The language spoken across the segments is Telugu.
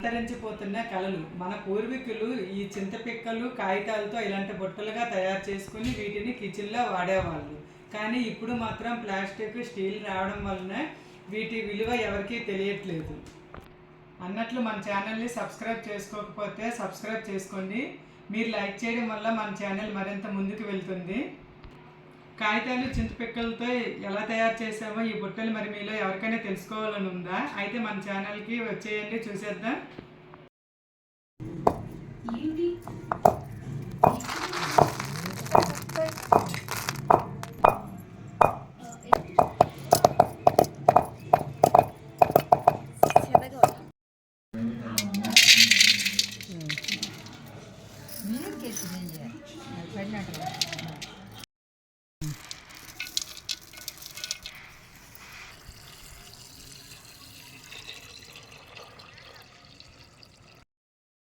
అంతరించిపోతున్న కళలు. మన పూర్వీకులు ఈ చింతపిక్కలు కాగితాలతో ఇలాంటి బుట్టలుగా తయారు చేసుకుని వీటిని కిచెన్లో వాడేవాళ్ళు. కానీ ఇప్పుడు మాత్రం ప్లాస్టిక్ స్టీల్ రావడం వలన వీటి విలువ ఎవరికీ తెలియట్లేదు. అన్నట్లు మన ఛానల్ని సబ్స్క్రైబ్ చేసుకోకపోతే సబ్స్క్రైబ్ చేసుకోండి. మీరు లైక్ చేయడం వల్ల మన ఛానల్ మరింత ముందుకు వెళ్తుంది. కాగితాలు చింతపిక్కలతో ఎలా తయారు చేసామో ఈ బుట్టలు మరి మీలో ఎవరికైనా తెలుసుకోవాలని ఉందా? అయితే మన ఛానల్కి వచ్చేయండి చూసేద్దాం.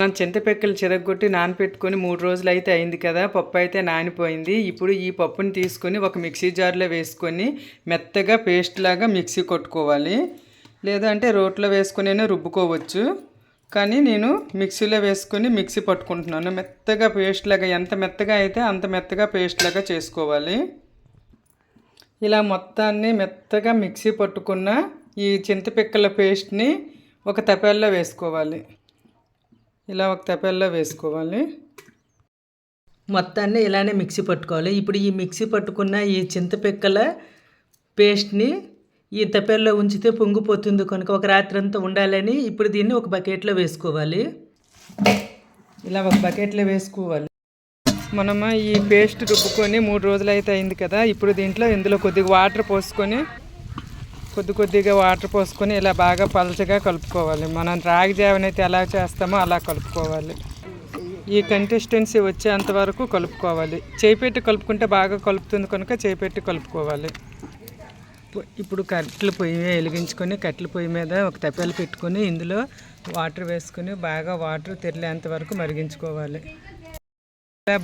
మనం చింతపిక్కలు చిరగొట్టి నానపెట్టుకొని మూడు రోజులు అయితే అయింది కదా పప్పు అయితే నానిపోయింది. ఇప్పుడు ఈ పప్పుని తీసుకొని ఒక మిక్సీ జార్లో వేసుకొని మెత్తగా పేస్ట్ లాగా మిక్సీ కొట్టుకోవాలి. లేదంటే రోట్లో వేసుకునే రుబ్బుకోవచ్చు. కానీ నేను మిక్సీలో వేసుకొని మిక్సీ పట్టుకుంటున్నాను. మెత్తగా పేస్ట్ లాగా ఎంత మెత్తగా అయితే అంత మెత్తగా పేస్ట్ లాగా చేసుకోవాలి. ఇలా మొత్తాన్ని మెత్తగా మిక్సీ పట్టుకున్న ఈ చింతపిక్కల పేస్ట్ని ఒక తపేల్లో వేసుకోవాలి. ఇలా ఒక తపాల్లో వేసుకోవాలి. మొత్తాన్ని ఇలానే మిక్సీ పట్టుకోవాలి. ఇప్పుడు ఈ మిక్సీ పట్టుకున్న ఈ చింతపిక్కల పేస్ట్ని ఈ తపాల్లో ఉంచితే పొంగిపోతుంది కనుక ఒక రాత్రి అంతా ఉండాలని ఇప్పుడు దీన్ని ఒక బకెట్లో వేసుకోవాలి. ఇలా ఒక బకెట్లో వేసుకోవాలి. మనము ఈ పేస్ట్ రుబ్బుకొని మూడు రోజులు అయితే అయింది కదా ఇప్పుడు దీంట్లో ఇందులో కొద్దిగా వాటర్ పోసుకొని కొద్ది కొద్దిగా వాటర్ పోసుకొని ఇలా బాగా పలచగా కలుపుకోవాలి. మనం రాగి జావనైతే ఎలా చేస్తామో అలా కలుపుకోవాలి. ఈ కన్సిస్టెన్సీ వచ్చేంత వరకు కలుపుకోవాలి. చేపెట్టి కలుపుకుంటే బాగా కలుపుతుంది కనుక చేపెట్టి కలుపుకోవాలి. ఇప్పుడు కట్టెల పొయ్యి వెలిగించుకొని కట్టెల పొయ్యి మీద ఒక తప్పెలు పెట్టుకొని ఇందులో వాటర్ వేసుకొని బాగా వాటర్ తెరిలేంత వరకు మరిగించుకోవాలి.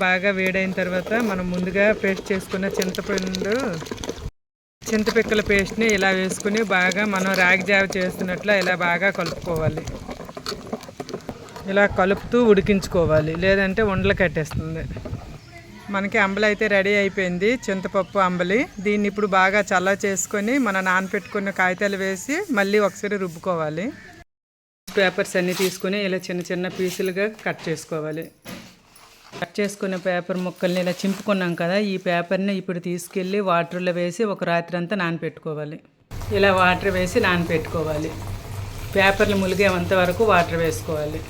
బాగా వేడైన తర్వాత మనం ముందుగా పేస్ట్ చేసుకున్న చింతపండు చింతపిక్కల పేస్ట్ని ఇలా వేసుకుని బాగా మనం రాగి జావ చేస్తున్నట్లు ఇలా బాగా కలుపుకోవాలి. ఇలా కలుపుతూ ఉడికించుకోవాలి. లేదంటే ఉండలు కట్టేస్తుంది. మనకి అంబలి అయితే రెడీ అయిపోయింది. చింతపప్పు అంబలి. దీన్ని ఇప్పుడు బాగా చల్ల చేసుకొని మన నానపెట్టుకున్న కాగితాలు వేసి మళ్ళీ ఒకసారి రుబ్బుకోవాలి. పేపర్స్ అన్నీ తీసుకుని ఇలా చిన్న చిన్న పీసులుగా కట్ చేసుకోవాలి. కట్ చేసుకున్న పేపర్ ముక్కల్ని ఇలా చింపుకున్నాం కదా ఈ పేపర్ని ఇప్పుడు తీసుకెళ్ళి వాటర్లో వేసి ఒక రాత్రి అంతా నానపెట్టుకోవాలి. ఇలా వాటర్ వేసి నానపెట్టుకోవాలి. పేపర్లు ములిగేంత వరకు వాటర్ వేసుకోవాలి.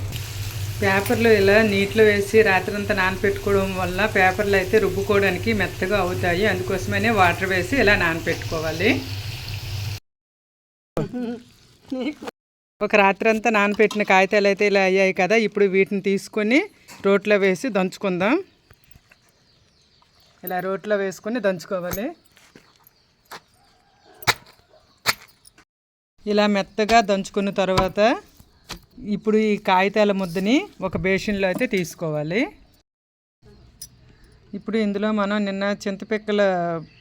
పేపర్లు ఇలా నీటిలో వేసి రాత్రి అంతా నానపెట్టుకోవడం వల్ల పేపర్లు అయితే రుబ్బుకోవడానికి మెత్తగా అవుతాయి. అందుకోసమనే వాటర్ వేసి ఇలా నానపెట్టుకోవాలి. ఒక రాత్రి అంతా నానపెట్టిన కాగితాలు అయితే ఇలా అయ్యాయి కదా ఇప్పుడు వీటిని తీసుకొని రోట్లో వేసి దంచుకుందాం. ఇలా రోట్లో వేసుకొని దంచుకోవాలి. ఇలా మెత్తగా దంచుకున్న తర్వాత ఇప్పుడు ఈ కాగితాల ముద్దని ఒక బేషన్లో అయితే తీసుకోవాలి. ఇప్పుడు ఇందులో మనం నిన్న చింతపిక్కల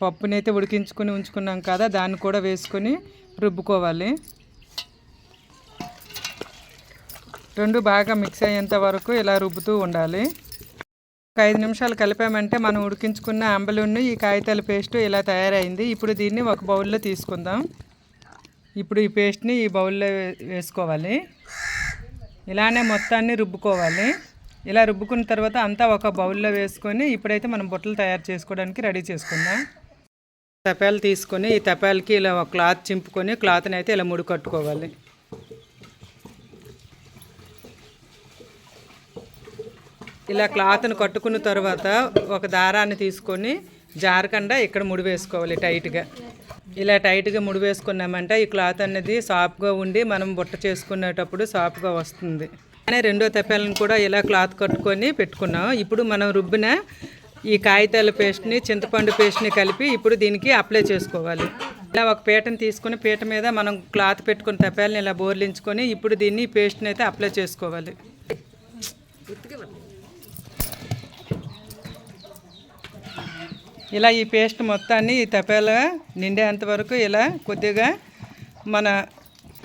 పప్పునైతే ఉడికించుకొని ఉంచుకున్నాం కదా దాన్ని కూడా వేసుకొని రుబ్బుకోవాలి. రెండు బాగా మిక్స్ అయ్యేంత వరకు ఇలా రుబ్బుతూ ఉండాలి. ఒక ఐదు నిమిషాలు కలిపామంటే మనం ఉడికించుకున్న అంబలున్ని ఈ కాగితాల పేస్ట్ ఇలా తయారైంది. ఇప్పుడు దీన్ని ఒక బౌల్లో తీసుకుందాం. ఇప్పుడు ఈ పేస్ట్ని ఈ బౌల్లో వేసుకోవాలి. ఇలానే మొత్తాన్ని రుబ్బుకోవాలి. ఇలా రుబ్బుకున్న తర్వాత అంతా ఒక బౌల్లో వేసుకొని ఇప్పుడైతే మనం బుట్టలు తయారు చేసుకోవడానికి రెడీ చేసుకుందాం. తపాలు తీసుకొని ఈ తపాలకి ఇలా ఒక క్లాత్ చింపుకొని క్లాత్ని అయితే ఇలా ముడి కట్టుకోవాలి. ఇలా క్లాత్ని కట్టుకున్న తర్వాత ఒక దారాన్ని తీసుకొని జారకుండా ఇక్కడ ముడి వేసుకోవాలి టైట్గా. ఇలా టైట్గా ముడి వేసుకున్నామంటే ఈ క్లాత్ అనేది సాఫ్ట్గా ఉండి మనం బుట్ట చేసుకునేటప్పుడు సాఫ్ట్గా వస్తుంది. అనే రెండో తెప్పాలను కూడా ఇలా క్లాత్ కట్టుకొని పెట్టుకున్నాం. ఇప్పుడు మనం రుబ్బిన ఈ కాగితాల పేస్ట్ని చింతపండు పేస్ట్ని కలిపి ఇప్పుడు దీనికి అప్లై చేసుకోవాలి. ఇలా ఒక పీటను తీసుకొని పీట మీద మనం క్లాత్ పెట్టుకుని తెప్పాలని ఇలా బోర్లించుకొని ఇప్పుడు దీన్ని పేస్ట్ని అయితే అప్లై చేసుకోవాలి. ఇలా ఈ పేస్ట్ మొత్తాన్ని ఈ తపేలా నిండేంత వరకు ఇలా కొద్దిగా మన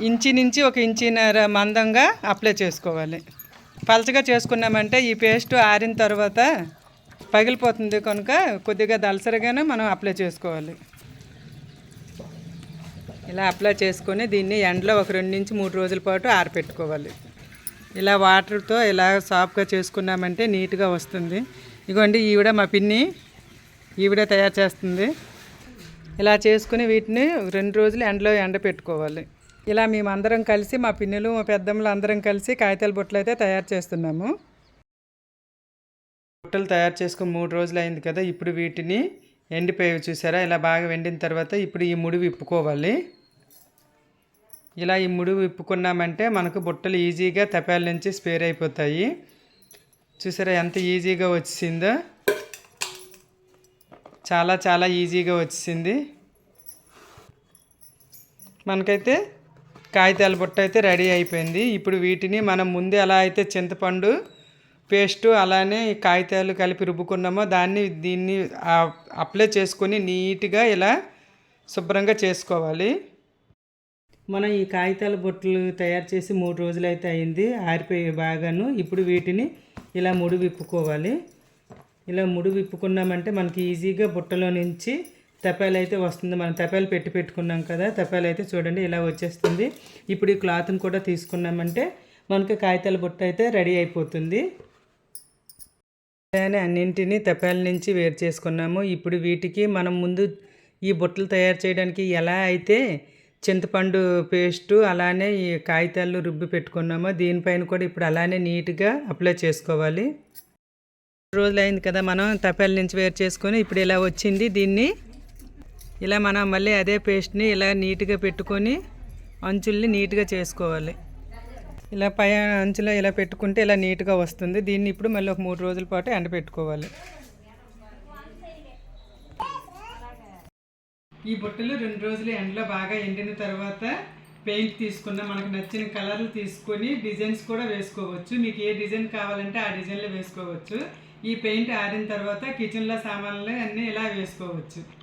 ఇంచి నుంచి ఒక ఇంచిన్నర మందంగా అప్లై చేసుకోవాలి. పలచగా చేసుకున్నామంటే ఈ పేస్ట్ ఆరిన తర్వాత పగిలిపోతుంది కనుక కొద్దిగా దలసరిగానే మనం అప్లై చేసుకోవాలి. ఇలా అప్లై చేసుకొని దీన్ని ఎండలో ఒక రెండు నుంచి మూడు రోజుల పాటు ఆరపెట్టుకోవాలి. ఇలా వాటర్తో ఇలా సాఫ్గా చేసుకున్నామంటే నీట్గా వస్తుంది. ఇగోండి ఈవిడ మా పిన్ని ఈవిడే తయారు చేస్తుంది. ఇలా చేసుకుని వీటిని రెండు రోజులు ఎండలో ఎండ పెట్టుకోవాలి. ఇలా మేమందరం కలిసి మా పిన్నులు మా పెద్దమ్మలు అందరం కలిసి కాగితాల బుట్టలు అయితే తయారు చేస్తున్నాము. బుట్టలు తయారు చేసుకుని మూడు రోజులు అయింది కదా ఇప్పుడు వీటిని ఎండిపోయి చూసారా? ఇలా బాగా వెండిన తర్వాత ఇప్పుడు ఈ ముడి విప్పుకోవాలి. ఇలా ఈ ముడి విప్పుకున్నామంటే మనకు బుట్టలు ఈజీగా తపాల నుంచి స్పేర్ అయిపోతాయి. చూసారా ఎంత ఈజీగా వచ్చిందో? చాలా చాలా ఈజీగా వచ్చింది. మనకైతే కాగితాల బుట్ట అయితే రెడీ అయిపోయింది. ఇప్పుడు వీటిని మనం ముందు ఎలా అయితే చింతపండు పేస్టు అలానే కాగితాలు కలిపి రుబ్బుకున్నామో దాన్ని దీన్ని అప్లై చేసుకొని నీట్గా ఇలా శుభ్రంగా చేసుకోవాలి. మనం ఈ కాగితాల బొట్టలు తయారు చేసి మూడు రోజులు అయితే అయింది ఆరిపోయి బాగాను. ఇప్పుడు వీటిని ఇలా ముడి విప్పుకోవాలి ఇలా ముడి విప్పుకున్నామంటే మనకి ఈజీగా బుట్టలో నుంచి తపాలు అయితే వస్తుంది. మనం తపాలు పెట్టి పెట్టుకున్నాం కదా తపాలు అయితే చూడండి ఇలా వచ్చేస్తుంది. ఇప్పుడు ఈ క్లాత్ని కూడా తీసుకున్నామంటే మనకి కాగితాల బుట్ట అయితే రెడీ అయిపోతుంది. అలానే అన్నింటినీ తపాల నుంచి వేరు చేసుకున్నాము. ఇప్పుడు వీటికి మనం ముందు ఈ బుట్టలు తయారు చేయడానికి ఎలా అయితే చింతపండు పేస్టు అలానే ఈ కాగితాలు రుబ్బి పెట్టుకున్నామో దీనిపైన కూడా ఇప్పుడు అలానే నీట్గా అప్లై చేసుకోవాలి. రోజులు అయింది కదా మనం తపాల నుంచి వేరు చేసుకొని ఇప్పుడు ఇలా వచ్చింది దీన్ని. ఇలా మనం మళ్ళీ అదే పేస్ట్ని ఇలా నీట్గా పెట్టుకొని అంచుల్ని నీట్గా చేసుకోవాలి. ఇలా పై అంచులో ఇలా పెట్టుకుంటే ఇలా నీట్గా వస్తుంది. దీన్ని ఇప్పుడు మళ్ళీ ఒక మూడు రోజుల పాటు ఎండబెట్టుకోవాలి ఈ బుట్టలు రెండు రోజులు ఎండలో బాగా ఎండిన తర్వాత పెయింట్ తీసుకున్న మనకు నచ్చిన కలర్లు తీసుకొని డిజైన్స్ కూడా వేసుకోవచ్చు. మీకు ఏ డిజైన్ కావాలంటే ఆ డిజైన్లో వేసుకోవచ్చు. ఈ పెయింట్ ఆరిన తర్వాత కిచెన్లో సామాన్లు అన్నీ ఇలా వేసుకోవచ్చు.